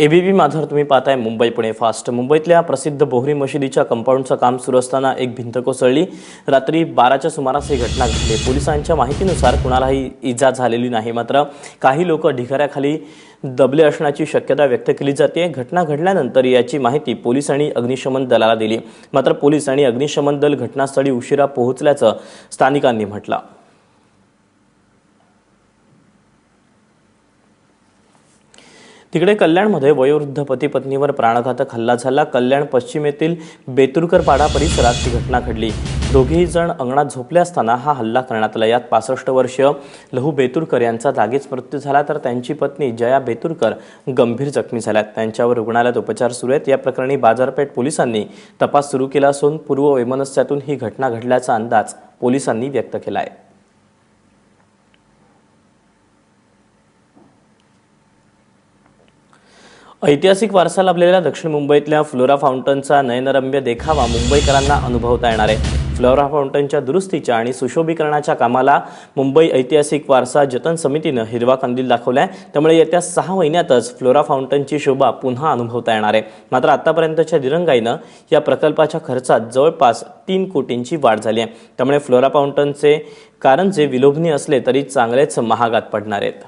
ABB माझावर तुम्ही पाहताय Mumbai Pune fast. मुंबईतल्या प्रसिद्ध बोहरी मशिदीच्या कंपाऊंडचं काम सुरू असताना एक भिंत कोसळली. रात्री बाराच्या सुमारास ही घटना घडली. पोलिसांच्या माहितीनुसार कुणालाही इजा झालेली नाही मात्र काही लोक ढिगाऱ्याखाली दबले असण्याची शक्यता व्यक्त केली जाते. घटना घडल्यानंतर याची माहिती पोलीस आणि अग्निशमन दलाला दिली. मात्र पोलीस आणि अग्निशमन दल घटनास्थळी उशिरा पोहोचल्याचं स्थानिकांनी म्हटलं. तिकडे कल्याणमध्ये वयोवृद्ध पती पत्नीवर प्राणघातक हल्ला झाला. कल्याण पश्चिमेतील बेतुरकर पाडा परिसरात ही घटना घडली. दोघेही जण अंगणात झोपले असताना हा हल्ला करण्यात आला. यात पासष्ट वर्षीय लहू बेतुरकर यांचा जागीच मृत्यू झाला तर त्यांची पत्नी जया बेतुरकर गंभीर जखमी झाल्यात. त्यांच्यावर रुग्णालयात उपचार सुरू आहेत. या प्रकरणी बाजारपेठ पोलिसांनी तपास सुरू केला असून पूर्व वैमनस्यातून ही घटना घडल्याचा अंदाज पोलिसांनी व्यक्त केला आहे. ऐतिहासिक वारसा लाभलेल्या दक्षिण मुंबईतल्या फ्लोरा फाउंटनचा नयनरम्य देखावा मुंबईकरांना अनुभवता येणार आहे. फ्लोरा फाउंटनच्या दुरुस्तीच्या आणि सुशोभीकरणाच्या कामाला मुंबई ऐतिहासिक वारसा जतन समितीनं हिरवा कंदील आहे त्यामुळे येत्या सहा महिन्यातच फ्लोरा फाउंटनची शोभा पुन्हा अनुभवता येणार आहे. मात्र आतापर्यंतच्या दिरंगाईनं या प्रकल्पाच्या खर्चात जवळपास तीन कोटींची वाढ झाली आहे. त्यामुळे फ्लोरा फाउंटनचे कारण जे विलोभनीय असले तरी चांगलेच महागात पडणार आहेत.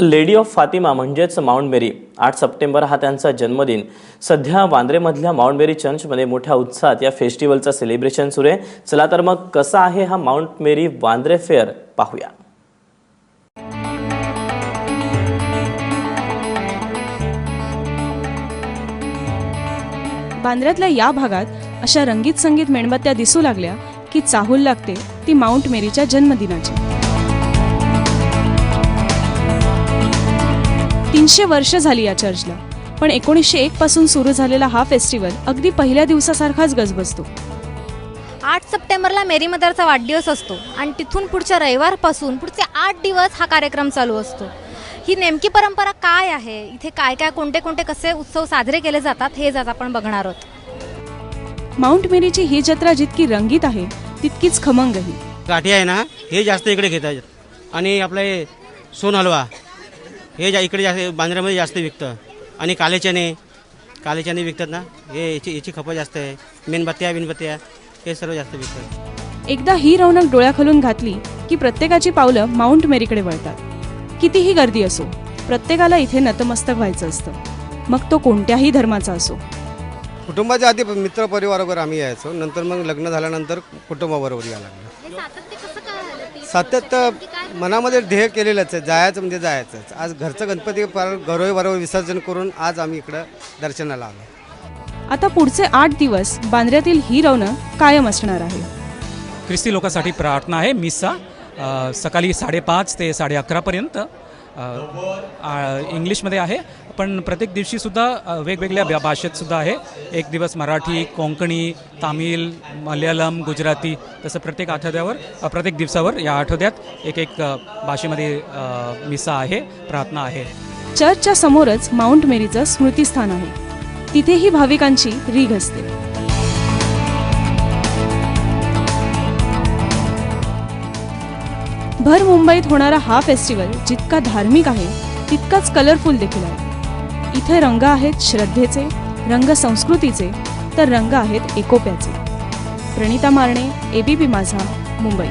लेडी ऑफ फातिमा म्हणजेच माउंट मेरी. आठ सप्टेंबर हा त्यांचा जन्मदिन. सध्या वांद्रेमधल्या माउंट मेरी चर्चमध्ये मोठ्या उत्साहात या फेस्टिवलचं सेलिब्रेशन सुरू आहे. चला तर मग कसा आहे हा माउंट मेरी वांद्रे फेअर पाहूया. बांद्र्यातल्या या भागात अशा रंगीत संगीत मेणबत्त्या दिसू लागल्या की चाहूल लागते ती माउंट मेरीच्या जन्मदिनाची. तीनशे वर्ष झाली या चर्चला. पण एकोणीसशे एक पासून सुरू झालेला हा फेस्टिवल अगदी पहिल्या दिवसासारखाच गजबजतो. आठ सप्टेंबरला मेरी मदरचा वाढदिवस असतो आणि तिथून पुढच्या रविवारपासून पुढचे आठ दिवस हा कार्यक्रम चालू असतो. ही नेमकी परंपरा काय आहे? इथे काय काय कोणते कोणते कसे उत्सव साजरे केले जातात हेच आज आपण बघणार आहोत. माउंट मेरीची ही जत्रा जितकी रंगीत आहे तितकीच खमंगही. गाठी आहे ना हे जास्त इकडे घेतात आणि आपलं हे सोन हलवा. हे जा इकडे जास्त बांद्र्यामध्ये जास्त विकतं. आणि काले चणे काले चणे विकतात ना? हे याची याची खपत जास्त आहे. मेणबत्त्या बिनबत्त्या हे सर्व जास्त विकतात. एकदा ही रौनक डोळ्याखालून घातली की प्रत्येकाची पावलं माउंट मेरीकडे वळतात. कितीही गर्दी असो प्रत्येकाला इथे नतमस्तक व्हायचं असतं. मग तो कोणत्याही धर्माचा असो. कुटुंबाच्या आधी मित्र परिवाराबरोबर आम्ही यायचो. नंतर मग लग्न झाल्यानंतर कुटुंबाबरोबर यायला लागलं. सातत्य मनामध्ये ध्येय केलेलंच आहे जायचं म्हणजे जायचंच आज घरचं गणपती पार घरोही बरोबर विसर्जन करून आज आम्ही इकडं दर्शनाला आलो. आता पुढचे आठ दिवस बांद्र्यातील ही रौनक कायम असणार आहे. ख्रिस्ती लोकांसाठी प्रार्थना आहे मिसा सकाळी साडेपाच ते साडे अकरापर्यंत इंग्लिशमध्ये आहे पण प्रत्येक दिवशीसुद्धा वेगवेगळ्या भाषेतसुद्धा आहे. एक दिवस मराठी कोंकणी तामिळ मल्याळम गुजराती तसं प्रत्येक आठवड्यावर प्रत्येक दिवसावर या आठवड्यात एक एक भाषेमध्ये मिसा आहे प्रार्थना आहे. चर्चच्या समोरच माउंट मेरीचं स्मृतिस्थान आहे. तिथेही भाविकांची रीघ असते. भर मुंबईत होणारा हा फेस्टिवल जितका धार्मिक आहे तितकाच कलरफुल देखील आहे. इथे रंग आहेत श्रद्धेचे रंग संस्कृतीचे तर रंग आहेत एकोप्याचे. प्रणिता मारणे एबीपी माझा मुंबई.